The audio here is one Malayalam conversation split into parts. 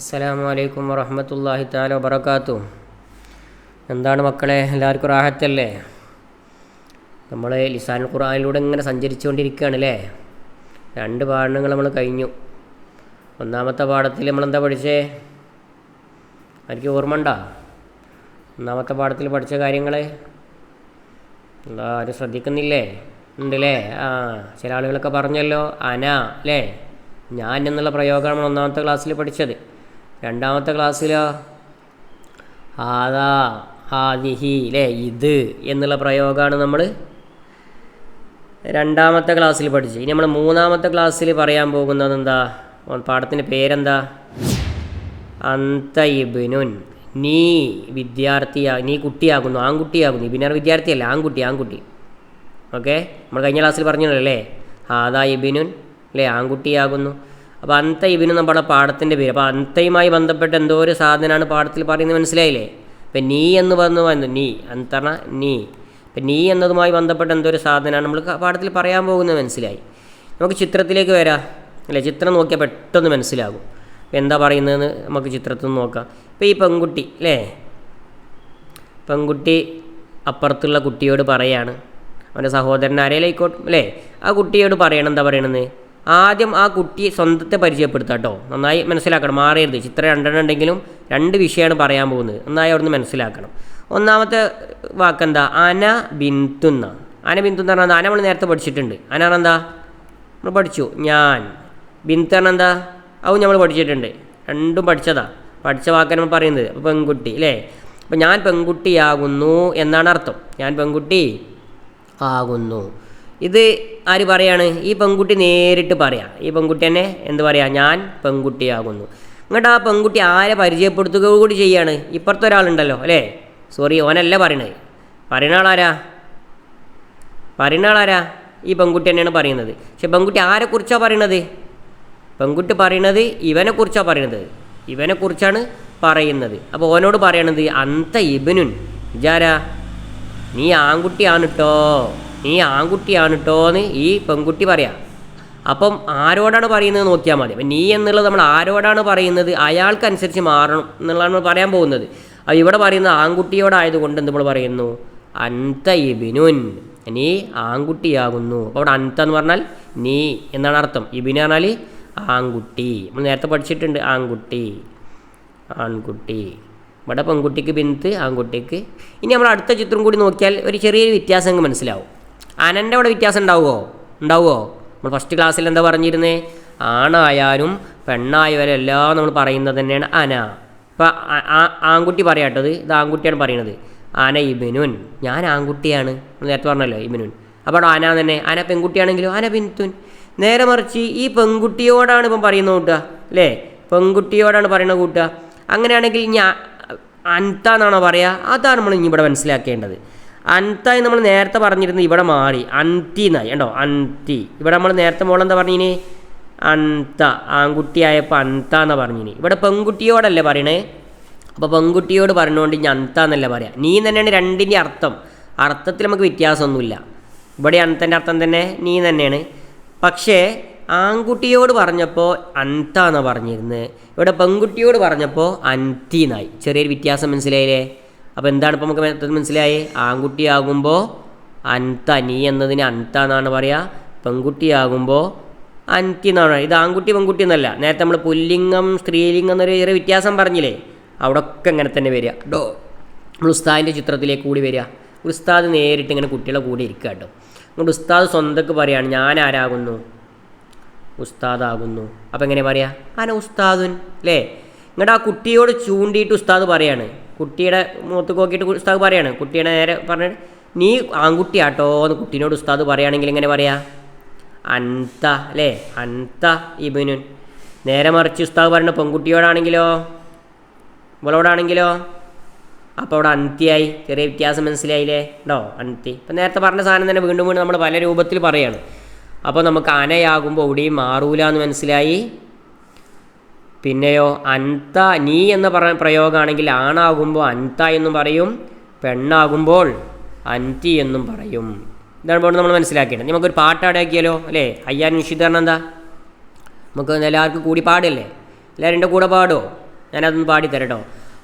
അസ്സലാമു അലൈക്കും വറഹമത്തല്ലാഹി താല വബർക്കാത്തു എന്താണ് മക്കളെ എല്ലാവർക്കും റാഹത്തല്ലേ? നമ്മൾ ലിസാൻ ഖുറാനിലൂടെ ഇങ്ങനെ സഞ്ചരിച്ചുകൊണ്ടിരിക്കുകയാണ് അല്ലേ രണ്ട് പാഠങ്ങൾ നമ്മൾ കഴിഞ്ഞു. ഒന്നാമത്തെ പാഠത്തിൽ നമ്മളെന്താ പഠിച്ചേ? എനിക്ക് ഓർമ്മ ഉണ്ടോ? ഒന്നാമത്തെ പാഠത്തിൽ പഠിച്ച കാര്യങ്ങൾ എല്ലാവരും ശ്രദ്ധിക്കുന്നില്ലേ? ഉണ്ടല്ലേ? ആ ചില ആളുകളൊക്കെ പറഞ്ഞല്ലോ അന അല്ലേ? ഞാൻ എന്നുള്ള പ്രയോഗമാണ് ഒന്നാമത്തെ ക്ലാസ്സിൽ പഠിച്ചത്. രണ്ടാമത്തെ ക്ലാസ്സിലോ? ആദാ ആദിഹി അല്ലേ ഇത് എന്നുള്ള പ്രയോഗമാണ് നമ്മൾ രണ്ടാമത്തെ ക്ലാസ്സിൽ പഠിച്ചു ഇനി നമ്മൾ മൂന്നാമത്തെ ക്ലാസ്സിൽ പറയാൻ പോകുന്നത് എന്താ? പാഠത്തിന്റെ പേരെന്താ? അന്തയിബിനുൻ നീ വിദ്യാർത്ഥിയാ നീ കുട്ടിയാകുന്നു ആൺകുട്ടിയാകുന്നു. ഇബിനാർ വിദ്യാർത്ഥിയല്ല ആൺകുട്ടി ആൺകുട്ടി. ഓക്കെ? നമ്മൾ കഴിഞ്ഞ ക്ലാസ്സിൽ പറഞ്ഞല്ലേ ആദാ ഇബിനുൻ അല്ലേ ആൺകുട്ടിയാകുന്നു. അപ്പോൾ അന്ത ഇബിനു നമ്മുടെ പാടത്തിന്റെ പേര്. അപ്പോൾ അന്തയുമായി ബന്ധപ്പെട്ട എന്തോ ഒരു സാധനമാണ് പാടത്തിൽ പറയുന്നത് മനസ്സിലായില്ലേ? ഇപ്പം നീ എന്ന് പറഞ്ഞു വന്നു നീ. അന്തണ നീ. ഇപ്പം നീ എന്നതുമായി ബന്ധപ്പെട്ട എന്തോ ഒരു സാധനമാണ് നമ്മൾ പാഠത്തിൽ പറയാൻ പോകുന്നത് മനസ്സിലായി. നമുക്ക് ചിത്രത്തിലേക്ക് വരാം. അല്ലേ? ചിത്രം നോക്കിയാൽ പെട്ടെന്ന് മനസ്സിലാകും. എന്താ പറയുന്നതെന്ന് നമുക്ക് ചിത്രത്തിൽ നിന്ന് നോക്കാം. ഇപ്പോൾ ഈ പെൺകുട്ടി അല്ലേ? പെൺകുട്ടി അപ്പുറത്തുള്ള കുട്ടിയോട് പറയാണ്. അവന്റെ സഹോദരൻ ആരേലായിക്കോട്ടെ അല്ലേ? ആ കുട്ടിയോട് പറയണം എന്താ പറയണമെന്ന് ആദ്യം ആ കുട്ടി സ്വന്തത്തെ പരിചയപ്പെടുത്താം കേട്ടോ നന്നായി മനസ്സിലാക്കണം. മാറിയരുത് ചിത്രം രണ്ടെണ്ണം ഉണ്ടെങ്കിലും രണ്ട് വിഷയമാണ് പറയാൻ പോകുന്നത്. നന്നായി അവിടുന്ന് മനസ്സിലാക്കണം. ഒന്നാമത്തെ വാക്കെന്താ? അന ബിന്തുന്ന അന ബിന്തു എന്ന് പറഞ്ഞാൽ അന നമ്മൾ നേരത്തെ പഠിച്ചിട്ടുണ്ട്. അന എന്താ? നമ്മൾ പഠിച്ചു. ഞാൻ. ബിന്തു പറഞ്ഞാൽ എന്താ? അതും നമ്മൾ പഠിച്ചിട്ടുണ്ട്. രണ്ടും പഠിച്ചതാ. പഠിച്ച വാക്കാണ് നമ്മൾ പറയുന്നത്. അപ്പോൾ പെൺകുട്ടി അല്ലേ അപ്പോൾ ഞാൻ പെൺകുട്ടിയാകുന്നു എന്നാണ് അർത്ഥം. ഞാൻ പെൺകുട്ടി ആകുന്നു. ഇത് ആര് പറയാണ്? ഈ പെൺകുട്ടി നേരിട്ട് പറയാം. ഈ പെൺകുട്ടി തന്നെ എന്ത് പറയാ? ഞാൻ പെൺകുട്ടിയാകുന്നു. എന്നിട്ട് ആ പെൺകുട്ടി ആരെ പരിചയപ്പെടുത്തുക കൂടി ചെയ്യാണ്? ഇപ്പുറത്തെ ഒരാളുണ്ടല്ലോ അല്ലേ? സോറി ഓനല്ല പറയണത്. പറയുന്ന ആളാരാ? പറയുന്ന ആളാരാ? ഈ പെൺകുട്ടി തന്നെയാണ് പറയുന്നത്. പക്ഷെ പെൺകുട്ടി ആരെക്കുറിച്ചാണ് പറയണത്? പെൺകുട്ടി പറയണത് ഇവനെക്കുറിച്ചാണ് പറയണത്. ഇവനെക്കുറിച്ചാണ് പറയുന്നത്. അപ്പോൾ ഓനോട് പറയണത് അന്ത ഇബനുൻ. വിചാരാ നീ ആൺകുട്ടിയാണ് കേട്ടോ നീ ആൺകുട്ടിയാണ് കേട്ടോ എന്ന് ഈ പെൺകുട്ടി പറയാം. അപ്പം ആരോടാണ് പറയുന്നത് നോക്കിയാൽ മതി. അപ്പം നീ എന്നുള്ളത് നമ്മൾ ആരോടാണ് പറയുന്നത്? അയാൾക്കനുസരിച്ച് മാറണം എന്നുള്ളതാണ് നമ്മൾ പറയാൻ പോകുന്നത്. അപ്പോൾ ഇവിടെ പറയുന്നത് ആൺകുട്ടിയോടായതുകൊണ്ട് എന്ത് നമ്മൾ പറയുന്നു? അന്ത ഇബിനുൻ. നീ ആൺകുട്ടിയാകുന്നു. അപ്പോൾ അവിടെ അന്ത എന്ന് പറഞ്ഞാൽ നീ എന്നാണ് അർത്ഥം. ഇബിന് പറഞ്ഞാൽ ആൺകുട്ടി. നമ്മൾ നേരത്തെ പഠിച്ചിട്ടുണ്ട് ആൺകുട്ടി. ആൺകുട്ടി. ഇവിടെ പെൺകുട്ടിക്ക് ബിന്ത് ആൺകുട്ടിക്ക്. ഇനി നമ്മൾ അടുത്ത ചിത്രം കൂടി നോക്കിയാൽ ഒരു ചെറിയൊരു വ്യത്യാസം മനസ്സിലാവും. അനന്റെ അവിടെ വ്യത്യാസം ഉണ്ടാവുമോ ഉണ്ടാവുമോ നമ്മൾ ഫസ്റ്റ് ക്ലാസ്സിൽ എന്താ പറഞ്ഞിരുന്നേ? ആണായാലും പെണ്ണായാലും എല്ലാം നമ്മൾ പറയുന്നത് തന്നെയാണ് അന. ഇപ്പം ആൺകുട്ടി പറയാട്ടത് ഇത് ആൺകുട്ടിയാണ് പറയണത് അന ഇബിനുൻ. ഞാൻ ആൺകുട്ടിയാണ്. നേരത്തെ പറഞ്ഞല്ലോ ഇബിനുൻ. അപ്പോൾ അന തന്നെ. അന പെൺകുട്ടിയാണെങ്കിലും? അന ബിന്തുൻ നേരെ മറിച്ച് ഈ പെൺകുട്ടിയോടാണ് ഇപ്പം പറയുന്ന കൂട്ടുക. അല്ലേ? പെൺകുട്ടിയോടാണ് പറയുന്നത് കൂട്ടുക. അങ്ങനെയാണെങ്കിൽ ഞാൻ അൻത എന്നാണോ പറയുക അതാണ് നമ്മൾ ഇനി ഇവിടെ മനസ്സിലാക്കേണ്ടത്. അൻത നമ്മൾ നേരത്തെ പറഞ്ഞിരുന്നത് ഇവിടെ മാറി. അന്തി എന്നായി. കണ്ടോ? അന്തി ഇവിടെ നമ്മൾ നേരത്തെ മോളെന്താ പറഞ്ഞിനി? അന്ത ആൺകുട്ടിയായപ്പോൾ അന്ത എന്നാ പറഞ്ഞിനി. ഇവിടെ പെൺകുട്ടിയോടല്ലേ പറയണേ? അപ്പോൾ പെൺകുട്ടിയോട് പറഞ്ഞുകൊണ്ട് ഇനി അന്ത എന്നല്ല പറയാം. നീ തന്നെയാണ് രണ്ടിന്റെ അർത്ഥം. അർത്ഥത്തിൽ നമുക്ക് വ്യത്യാസമൊന്നുമില്ല. ഇവിടെ അന്തന്റെ അർത്ഥം തന്നെ നീ തന്നെയാണ്. പക്ഷേ ആൺകുട്ടിയോട് പറഞ്ഞപ്പോൾ അന്ത എന്നാണ് പറഞ്ഞിരുന്നത് ഇവിടെ പെൺകുട്ടിയോട് പറഞ്ഞപ്പോൾ അന്തി എന്നായി. ചെറിയൊരു വ്യത്യാസം മനസ്സിലായില്ലേ? അപ്പോൾ എന്താണ് ഇപ്പോൾ നമുക്ക് മറ്റത് മനസ്സിലായി? ആൺകുട്ടിയാകുമ്പോൾ അൻതനി എന്നതിന് അന്ത എന്നാണ് പറയുക പെൺകുട്ടിയാകുമ്പോൾ അന്തി എന്നാണ് ഇത് ആൺകുട്ടി പെൺകുട്ടി എന്നല്ല. നേരത്തെ നമ്മൾ പുല്ലിംഗം സ്ത്രീലിംഗം എന്നൊരു ചെറിയ വ്യത്യാസം പറഞ്ഞില്ലേ? അവിടെ ഒക്കെ ഇങ്ങനെ തന്നെ വരിക ഡോ നമ്മൾ ഉസ്താദിന്റെ ചിത്രത്തിലേക്ക് കൂടി വരിക. ഉസ്താദ് നേരിട്ട് ഇങ്ങനെ കുട്ടികളെ കൂടി ഇരിക്കുക കേട്ടോ. അതുകൊണ്ട് ഉസ്താദ് സ്വന്തക്ക് പറയാണ് ഞാൻ ആരാകുന്നു? ഉസ്താദാകുന്നു. അപ്പം എങ്ങനെ പറയാ? ആന ഉസ്താദുൻ. അല്ലേ ഇങ്ങോട്ട് ആ കുട്ടിയോട് ചൂണ്ടിയിട്ട് ഉസ്താദ് പറയാണ്. കുട്ടിയുടെ മുഖത്ത് നോക്കിയിട്ട് ഉസ്താദ് പറയാണ്. കുട്ടിയുടെ നേരെ പറഞ്ഞു നീ ആൺകുട്ടിയാട്ടോ എന്ന് കുട്ടീനോട് ഉസ്താദ് പറയുകയാണെങ്കിൽ എങ്ങനെ പറയാ? അൻത അല്ലേ? അൻത ഇബിനുൻ നേരെ മറിച്ച് ഉസ്താദ് പറയുന്ന പെൺകുട്ടിയോടാണെങ്കിലോ? ഇവളോടാണെങ്കിലോ? അപ്പോൾ അവിടെ അന്തിയായി ചെറിയ വ്യത്യാസം മനസ്സിലായില്ലേ? ഉണ്ടോ? അന്തി ഇപ്പം നേരത്തെ പറഞ്ഞ സാധനം തന്നെ വീണ്ടും വീണ്ടും നമ്മൾ പല രൂപത്തിൽ പറയാണ്. അപ്പോൾ നമുക്ക് അനയാകുമ്പോൾ എവിടെയും മാറൂല എന്ന് മനസ്സിലായി. പിന്നെയോ അന്ത നീ എന്ന് പറ പ്രയോഗമാണെങ്കിൽ ആണാകുമ്പോൾ അന്ത എന്നും പറയും പെണ്ണാകുമ്പോൾ അന്തി എന്നും പറയും. ഇതാണ് ഇപ്പോൾ നമ്മൾ മനസ്സിലാക്കേണ്ടത്. നമുക്കൊരു പാട്ടാടാക്കിയാലോ അല്ലേ? അയ്യാൻ നിഷിദ്ധാരണം എന്താ? നമുക്ക് എല്ലാവർക്കും കൂടി പാടില്ലേ? എല്ലാവരും എന്റെ കൂടെ പാടുമോ ഞാനതൊന്ന് പാടിത്തരട്ടോ.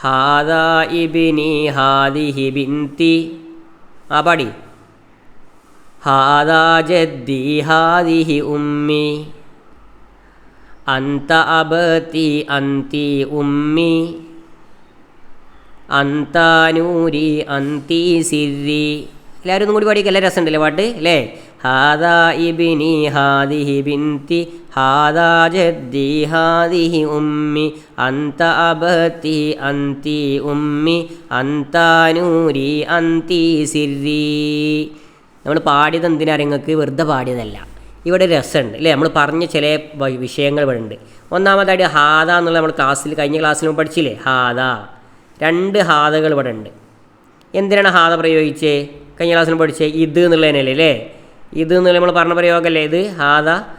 ഹാദാ ഇബിനി ഹാദിഹി ബിന്തി. ആ പാടി. ഹാദാ ജദ്ദി ഹാദിഹി ഉമ്മി. അന്ത അബത്തി അന്തി ഉമ്മി. അന്താനൂരി അന്തി സിരി. എല്ലാവരും ഒന്നും കൂടി പാടിയൊക്കെ എല്ലാ രസമുണ്ടല്ലേ പാട്ട്? അല്ലേ? ഹാദാ ഇബിനി ഹാദിഹി ബിന്തി ഹാദാ ജദ്ദി ഹാദിഹി ഉമ്മി. അന്ത അബത്തി അന്തി ഉമ്മി അന്താനൂരി അന്തി സിരി. നമ്മൾ പാടിയത് എന്തിനാ നിങ്ങൾക്ക് വെറുതെ പാടിയതല്ല. ഇവിടെ രസമുണ്ട് അല്ലേ? നമ്മൾ പറഞ്ഞ ചില വിഷയങ്ങൾ ഇവിടെ ഉണ്ട്. ഒന്നാമതായിട്ട് ഹാദ എന്നുള്ള നമ്മൾ ക്ലാസ്സിൽ കഴിഞ്ഞ ക്ലാസ്സിൽ നമ്മൾ പഠിച്ചില്ലേ? ഹാദ. രണ്ട് ഹാദകൾ ഇവിടെ ഉണ്ട്. എന്തിനാണ് ഹാദ പ്രയോഗിച്ചേ? കഴിഞ്ഞ ക്ലാസ്സിൽ പഠിച്ചേ ഇത് എന്നുള്ളതിനല്ലേ അല്ലേ? ഇത് എന്നുള്ള നമ്മൾ പറഞ്ഞ പ്രയോഗമല്ലേ ഇത്? ഹാദ.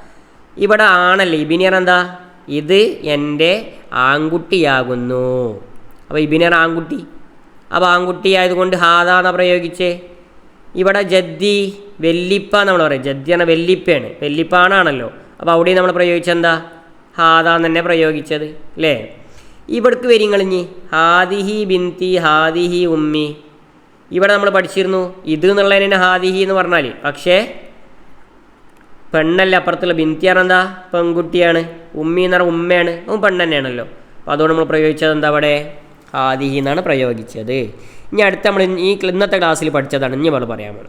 ഇവിടെ ആണല്ലേ ഇബിനിയർ എന്താ? ഇത് എന്റെ ആൺകുട്ടിയാകുന്നു. അപ്പോൾ ഇബിനിയർ ആൺകുട്ടി. അപ്പോൾ ആൺകുട്ടി ആയതുകൊണ്ട് ഹാദ എന്നാ പ്രയോഗിച്ചേ? ഇവിടെ ജദ്ദി വെല്ലിപ്പ നമ്മൾ പറയും ജദ്ദി എന്ന വെല്ലിപ്പയാണ്. വെല്ലിപ്പാണാണല്ലോ. അപ്പോൾ അവിടെയും നമ്മൾ പ്രയോഗിച്ചെന്താ? ഹാദാന്ന് തന്നെ പ്രയോഗിച്ചത് അല്ലേ? ഇവിടേക്ക് വരിങ്ങളിഞ്ഞി ഹാദിഹി ബിന്തി ഹാദിഹി ഉമ്മി. ഇവിടെ നമ്മൾ പഠിച്ചിരുന്നു ഇത് എന്നുള്ളതിന് ഹാദിഹി എന്ന് പറഞ്ഞാൽ പക്ഷേ പെണ്ണല്ല അപ്പുറത്തുള്ള ബിന്തി ബിന്തിയാണ് എന്താ? പെൺകുട്ടിയാണ്. ഉമ്മി എന്ന് പറഞ്ഞാൽ ഉമ്മയാണ്. അവൻ പെണ്ണ് തന്നെയാണല്ലോ. അപ്പോൾ അതുകൊണ്ട് നമ്മൾ പ്രയോഗിച്ചത് എന്താ അവിടെ? ഹാദിഹി എന്നാണ് പ്രയോഗിച്ചത്. ഇനി അടുത്ത നമ്മൾ ഈ ഇന്നത്തെ ക്ലാസ്സിൽ പഠിച്ചതാണ്. ഇനി നമ്മൾ പോകുന്നത്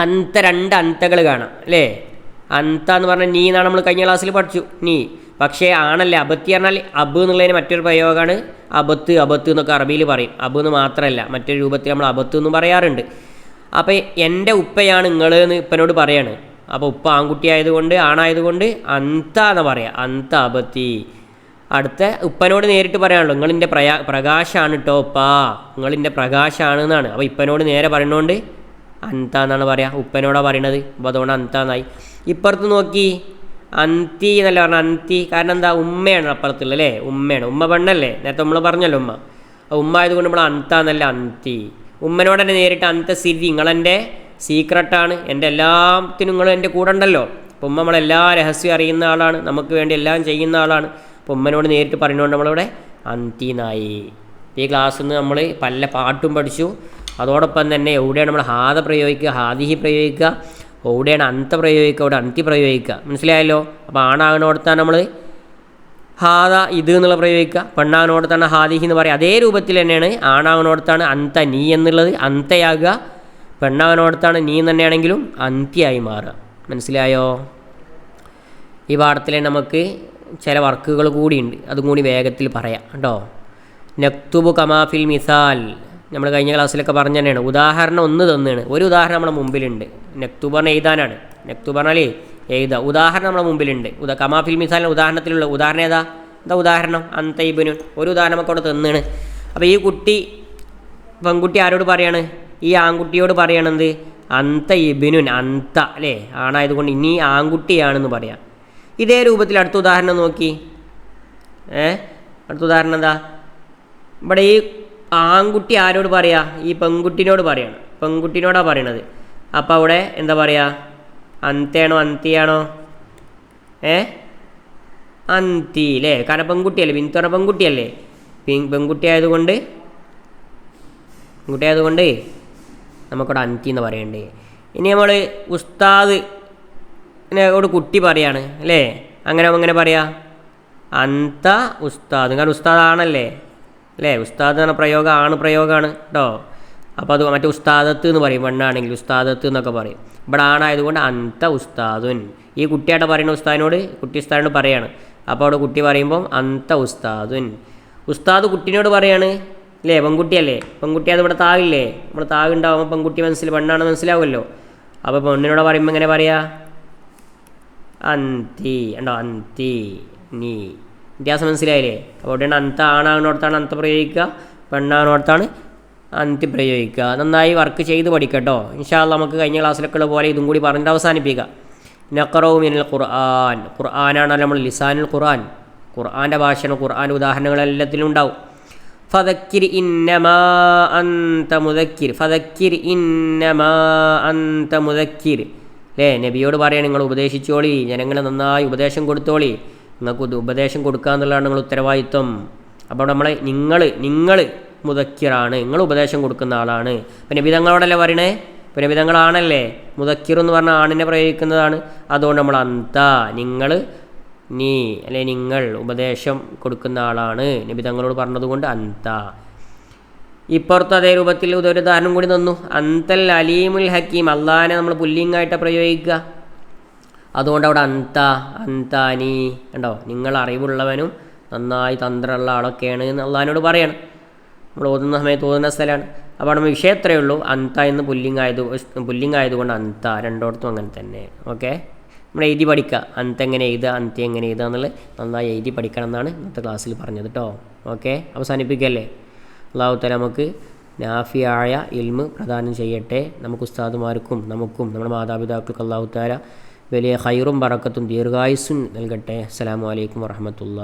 അന്ത രണ്ട് അന്തകൾ കാണാം അല്ലേ? അന്ത എന്ന് പറഞ്ഞാൽ നീ എന്നാണ് നമ്മൾ കഴിഞ്ഞ ക്ലാസ്സിൽ പഠിച്ചു. നീ. പക്ഷേ ആണല്ലേ അബത്തി പറഞ്ഞാൽ അബ് എന്നുള്ളതിന് മറ്റൊരു പ്രയോഗമാണ് അബത്ത് അബത്ത് എന്നൊക്കെ അറബിയിൽ പറയും. അബ് എന്ന് മാത്രമല്ല മറ്റൊരു രൂപത്തിൽ നമ്മൾ അബത്ത് എന്ന് പറയാറുണ്ട്. അപ്പോൾ എന്റെ ഉപ്പയാണ് നിങ്ങൾ എന്ന് ഇപ്പനോട് പറയാണ്. അപ്പോൾ ഉപ്പ ആൺകുട്ടി ആയതുകൊണ്ട് ആണായതുകൊണ്ട് അന്ത എന്ന് പറയാം? അന്ത അബത്തി. അടുത്ത ഉപ്പനോട് നേരിട്ട് പറയാനുള്ളൂ നിങ്ങളിന്റെ പ്രയാ പ്രകാശമാണ് കേട്ടോ ഉപ്പാ. നിങ്ങളിന്റെ പ്രകാശമാണ് എന്നാണ്. അപ്പോൾ ഇപ്പനോട് നേരെ പറയണോണ്ട് അന്ത എന്നാണ് പറയുക ഉപ്പനോടാ പറയണത്. അപ്പോൾ അതുകൊണ്ട് അന്ത എന്നായി. ഇപ്പുറത്ത് നോക്കി അന്തി എന്നല്ല പറഞ്ഞ അന്തി. കാരണം എന്താ? ഉമ്മയാണ് അപ്പുറത്തുള്ള അല്ലേ? ഉമ്മയാണ്. ഉമ്മ പെണ്ണല്ലേ? നേരത്തെ നമ്മൾ പറഞ്ഞല്ലോ ഉമ്മ. ഉമ്മ ആയതുകൊണ്ട് നമ്മൾ അന്ത എന്നല്ല അന്തി. ഉമ്മനോട് തന്നെ നേരിട്ട് അന്ത സിരി. നിങ്ങളെന്റെ സീക്രട്ടാണ്. എന്റെ എല്ലാത്തിനും നിങ്ങൾ എന്റെ കൂടെ ഉണ്ടല്ലോ. അപ്പോൾ ഉമ്മ നമ്മളെല്ലാ രഹസ്യം അറിയുന്ന ആളാണ്. നമുക്ക് വേണ്ടി എല്ലാം ചെയ്യുന്ന ആളാണ്. അപ്പോൾ ഉമ്മനോട് നേരിട്ട് പറഞ്ഞുകൊണ്ട് നമ്മളിവിടെ അന്തിനായി. ഈ ക്ലാസ്സിൽ നിന്ന് നമ്മൾ പല പാട്ടും പഠിച്ചു. അതോടൊപ്പം തന്നെ എവിടെയാണ് നമ്മൾ ഹാദ പ്രയോഗിക്കുക ഹാദിഹി പ്രയോഗിക്കുക എവിടെയാണ് അന്ത പ്രയോഗിക്കുക അവിടെ അന്തി പ്രയോഗിക്കുക. മനസ്സിലായല്ലോ? അപ്പോൾ ആണാകണോടത്താണ് നമ്മൾ ഹാദ ഇത് എന്നുള്ള പ്രയോഗിക്കുക. പെണ്ണാകണോടത്താണ് ഹാദിഹി എന്ന് പറയുക. അതേ രൂപത്തിൽ തന്നെയാണ് ആണാകണോടത്താണ് അന്ത നീ എന്നുള്ളത് അന്തയാകുക. പെണ്ണാകണോടത്താണ് നീ തന്നെയാണെങ്കിലും അന്ത്യായി മാറുക. മനസ്സിലായോ? ഈ പാഠത്തിലെ നമുക്ക് ചില വർക്കുകൾ കൂടിയുണ്ട്. അതും കൂടി വേഗത്തിൽ പറയാം കേട്ടോ. നക്തുബു കമാഫിൽ മിസാൽ. നമ്മൾ കഴിഞ്ഞ ക്ലാസ്സിലൊക്കെ പറഞ്ഞു തന്നെയാണ്. ഉദാഹരണം ഒന്ന് തന്നെയാണ്. ഒരു ഉദാഹരണം നമ്മുടെ മുമ്പിലുണ്ട്. നക്തു പറഞ്ഞ എഴുതാനാണ്. നക്തു പറഞ്ഞാൽ എഴുതുക ഉദാഹരണം നമ്മുടെ മുമ്പിലുണ്ട്. ഉദാ കമാഫിൽ മിസാലിന് ഉദാഹരണത്തിലുള്ള ഉദാഹരണം ഏതാ? എന്താ ഉദാഹരണം? അന്തൈബിന് ഒരു ഉദാഹരണം ഒക്കെ അവിടെ തന്നാണ് അപ്പോൾ ഈ കുട്ടി പെൺകുട്ടി ആരോട് പറയാണ്? ഈ ആൺകുട്ടിയോട് പറയണത് അന്ത ഇബിനുൻ അന്ത അല്ലേ? ആണായതുകൊണ്ട് ഇനി ആൺകുട്ടിയാണെന്ന് പറയാം. ഇതേ രൂപത്തിൽ അടുത്ത ഉദാഹരണം നോക്കി. ഏ? അടുത്ത ഉദാഹരണം എന്താ? ഇവിടെ ഈ ആൺകുട്ടി ആരോട് പറയാ? ഈ പെൺകുട്ടിനോട് പറയണം. പെൺകുട്ടിനോടാണ് പറയണത്. അപ്പോൾ അവിടെ എന്താ പറയുക അന്തയാണോ അന്തിയാണോ? ഏ? അന്തി അല്ലേ കാരണം പെൺകുട്ടിയല്ലേ ബിന്തുറ പെൺകുട്ടിയല്ലേ? പെൺകുട്ടി ആയതുകൊണ്ട് പെൺകുട്ടി ആയതുകൊണ്ട് നമുക്കവിടെ അന്തി എന്ന് പറയണ്ടേ. ഇനി നമ്മൾ ഉസ്താദ് ഒരു കുട്ടി പറയാണ് അല്ലേ? അങ്ങനെ അങ്ങനെ പറയാ? അന്ത ഉസ്താദ്. കാരണം ഉസ്താദാണല്ലേ? അല്ലേ? ഉസ്താദ് എന്ന പ്രയോഗം ആണ് പ്രയോഗമാണ് കേട്ടോ അപ്പോൾ അത് മറ്റേ ഉസ്താദത്ത് എന്ന് പറയും പെണ്ണാണെങ്കിൽ ഉസ്താദത്ത് എന്നൊക്കെ പറയും. ഇവിടെ ആണായതുകൊണ്ട് അന്ത ഉസ്താദുൻ. ഈ കുട്ടിയായിട്ട് പറയുന്ന ഉസ്താദിനോട് കുട്ടി ഉസ്താദിനോട് പറയാണ്. അപ്പോൾ അവിടെ കുട്ടി പറയുമ്പം അന്ത ഉസ്താദുൻ. ഉസ്താദ് കുട്ടിനോട് പറയാണ് അല്ലേ? പെൺകുട്ടിയല്ലേ? പെൺകുട്ടി അത് ഇവിടെ താവില്ലേ ഇവിടെ താവുണ്ടാവുമ്പോൾ പെൺകുട്ടി മനസ്സിൽ പെണ്ണാണ് മനസ്സിലാവുമല്ലോ. അപ്പോൾ പെണ്ണിനോട് പറയുമ്പോൾ എങ്ങനെ പറയാ? അന്തി. ഉണ്ടോ അന്തി നീ. വ്യത്യാസം മനസ്സിലായില്ലേ? അവിടെയാണ് അന്ത ആണാകുന്നിടത്താണ് അന്ത പ്രയോഗിക്കുക. പെണ്ണാകുന്നിടത്താണ് അന്തി പ്രയോഗിക്കുക. നന്നായി വർക്ക് ചെയ്ത് പഠിക്കട്ടോ ഇൻഷാല്ല നമുക്ക് കഴിഞ്ഞ ക്ലാസ്സിലൊക്കെ ഉള്ള പോലെ ഇതും കൂടി പറഞ്ഞിട്ട് അവസാനിപ്പിക്കുക നക്കറവും മിനൽ ഖുർആൻ. ഖുർആനാണ് നമ്മൾ ലിസാനുൽ ഖുർആൻ. ഖുർആന്റെ ഭാഷയാണ് ഖുർആൻ. ഉദാഹരണങ്ങൾ എല്ലാത്തിലും ഉണ്ടാവും. ഫതക്കിർ ഇന്നമാ അന്ത മുതക്കിർ ഫതക്കിർ ഇന്നമാ അന്ത മുദക്കിർ. അല്ലേ നബിയോട് പറയാണ് നിങ്ങൾ ഉപദേശിച്ചോളി ജനങ്ങളെ നന്നായി ഉപദേശം കൊടുത്തോളി. നിങ്ങൾക്ക് ഉപദേശം കൊടുക്കുക എന്നുള്ളതാണ് നിങ്ങൾ ഉത്തരവാദിത്വം. അപ്പോൾ നമ്മൾ നിങ്ങൾ നിങ്ങൾ മുതക്കിറാണ്. നിങ്ങൾ ഉപദേശം കൊടുക്കുന്ന ആളാണ്. ഇപ്പം നബിതങ്ങളോടല്ലേ പറയണേ? ഇപ്പം നബിതങ്ങളാണല്ലേ മുതക്കിർ എന്ന് പറഞ്ഞ ആണിനെ പ്രയോഗിക്കുന്നതാണ് അതുകൊണ്ട് നമ്മൾ അന്ത നിങ്ങൾ നീ അല്ലെ നിങ്ങൾ ഉപദേശം കൊടുക്കുന്ന ആളാണ്. നബി തങ്ങളോട് പറഞ്ഞതുകൊണ്ട് അന്ത. ഇപ്പുറത്ത് അതേ രൂപത്തിൽ ഇതൊരു ഉദാഹരണം കൂടി തന്നു. അന്തൽ അലീമുൽ ഹക്കീം. അള്ളാഹിനെ നമ്മൾ പുല്ലിങ്ങായിട്ട് പ്രയോഗിക്കുക. അതുകൊണ്ട് അവിടെ അന്ത അന്താനി കണ്ടോ? നിങ്ങൾ അറിവുള്ളവനും നന്നായി തന്ത്രമുള്ള ആളൊക്കെയാണ് എന്ന് അള്ളഹാനോട് പറയണം. നമ്മൾ ഓതുന്ന സമയത്ത് ഓതുന്ന സ്ഥലമാണ്. അപ്പോൾ നമ്മൾ വിഷയം എത്രയേ ഉള്ളൂ. അന്ത എന്ന് പുല്ലിങ്ങായത് പുല്ലിങ്ങായതുകൊണ്ട് അന്ത രണ്ടോടത്തും അങ്ങനെ തന്നെ. ഓക്കെ? നമ്മൾ എഴുതി പഠിക്കുക. അന്ത എങ്ങനെ എഴുതുക അന്ത്യ എങ്ങനെ എഴുതുക എന്നുള്ളത് നന്നായി എഴുതി പഠിക്കണം എന്നാണ് ഇന്നത്തെ ക്ലാസ്സിൽ പറഞ്ഞത് കേട്ടോ ഓക്കെ? അവസാനിപ്പിക്കല്ലേ? അള്ളാഹു തല നമുക്ക് നാഫിയായ ഇൽമ് പ്രദാനം ചെയ്യട്ടെ. നമുക്ക് ഉസ്താദുമാർക്കും നമുക്കും നമ്മുടെ മാതാപിതാക്കൾക്ക് അള്ളാഹു താല വലിയ ഹൈറും പറക്കത്തും ദീർഘായുസ്സും നൽകട്ടെ. അസ്സാം അലൈക്കും വറഹമത്തുള്ള